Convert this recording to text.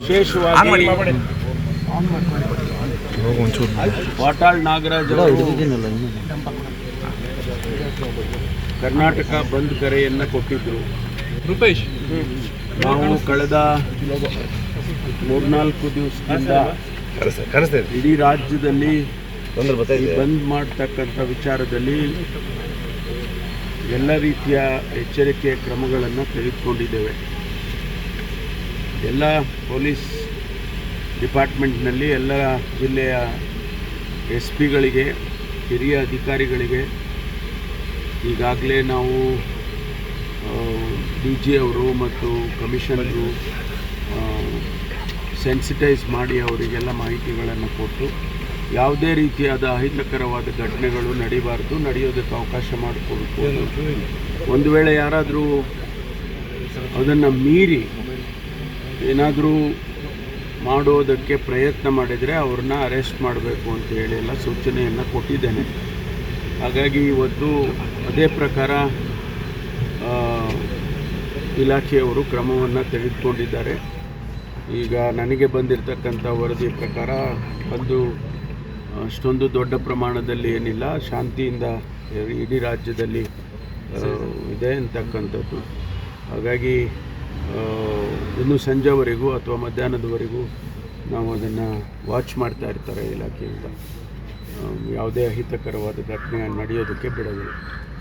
ವಿಶೇಷವಾಗಿ ವಾಟಾಳ್ ನಾಗರಾಜ್ ಅವರು ಕರ್ನಾಟಕ ಬಂದ್ ಕರೆಯನ್ನ ಕೊಟ್ಟಿದ್ದರು ರೂಪೇಶ್. ನಾವು ಕಳೆದ ಮೂರ್ನಾಲ್ಕು ದಿವಸದಿಂದ ಇಡೀ ರಾಜ್ಯದಲ್ಲಿ ಬಂದ್ ಮಾಡ್ತಕ್ಕಂಥ ವಿಚಾರದಲ್ಲಿ ಎಲ್ಲ ರೀತಿಯ ಎಚ್ಚರಿಕೆಯ ಕ್ರಮಗಳನ್ನು ತೆಗೆದುಕೊಂಡಿದ್ದೇವೆ. ಎಲ್ಲ ಪೊಲೀಸ್ ಡಿಪಾರ್ಟ್ಮೆಂಟ್ನಲ್ಲಿ, ಎಲ್ಲ ಜಿಲ್ಲೆಯ ಎಸ್ ಪಿಗಳಿಗೆ ಹಿರಿಯ ಅಧಿಕಾರಿಗಳಿಗೆ ಈಗಾಗಲೇ ನಾವು ಡಿ ಜಿ ಅವರು ಮತ್ತು ಕಮಿಷನರು ಸೆನ್ಸಿಟೈಸ್ ಮಾಡಿ ಅವರಿಗೆಲ್ಲ ಮಾಹಿತಿಗಳನ್ನು ಕೊಟ್ಟು ಯಾವುದೇ ರೀತಿಯಾದ ಅಹಿತಕರವಾದ ಘಟನೆಗಳು ನಡೀಬಾರ್ದು, ನಡೆಯೋದಕ್ಕೆ ಅವಕಾಶ ಮಾಡಿಕೊಡ್ಬೋದು. ಒಂದು ವೇಳೆ ಯಾರಾದರೂ ಅದನ್ನು ಮೀರಿ ಏನಾದರೂ ಮಾಡೋದಕ್ಕೆ ಪ್ರಯತ್ನ ಮಾಡಿದರೆ ಅವ್ರನ್ನ ಅರೆಸ್ಟ್ ಮಾಡಬೇಕು ಅಂತ ಹೇಳಿ ಎಲ್ಲ ಸೂಚನೆಯನ್ನು ಕೊಟ್ಟಿದ್ದೇನೆ. ಹಾಗಾಗಿ ಇವತ್ತು ಅದೇ ಪ್ರಕಾರ ಇಲಾಖೆಯವರು ಕ್ರಮವನ್ನು ತೆಗೆದುಕೊಂಡಿದ್ದಾರೆ. ಈಗ ನನಗೆ ಬಂದಿರತಕ್ಕಂಥ ವರದಿ ಪ್ರಕಾರ ಒಂದು, ಅಷ್ಟೊಂದು ದೊಡ್ಡ ಪ್ರಮಾಣದಲ್ಲಿ ಏನಿಲ್ಲ. ಶಾಂತಿಯಿಂದ ಇಡೀ ರಾಜ್ಯದಲ್ಲಿ ಇದೆ ಅಂತಕ್ಕಂಥದ್ದು. ಹಾಗಾಗಿ ಇನ್ನು ಸಂಜೆವರೆಗೂ ಅಥವಾ ಮಧ್ಯಾಹ್ನದವರೆಗೂ ನಾವು ಅದನ್ನು ವಾಚ್ ಮಾಡ್ತಾ ಇರ್ತಾರೆ ಇಲಾಖೆಯಿಂದ ಯಾವುದೇ ಅಹಿತಕರವಾದ ಘಟನೆ ನಡೆಯೋದಕ್ಕೆ ಬಿಡೋದಿಲ್ಲ.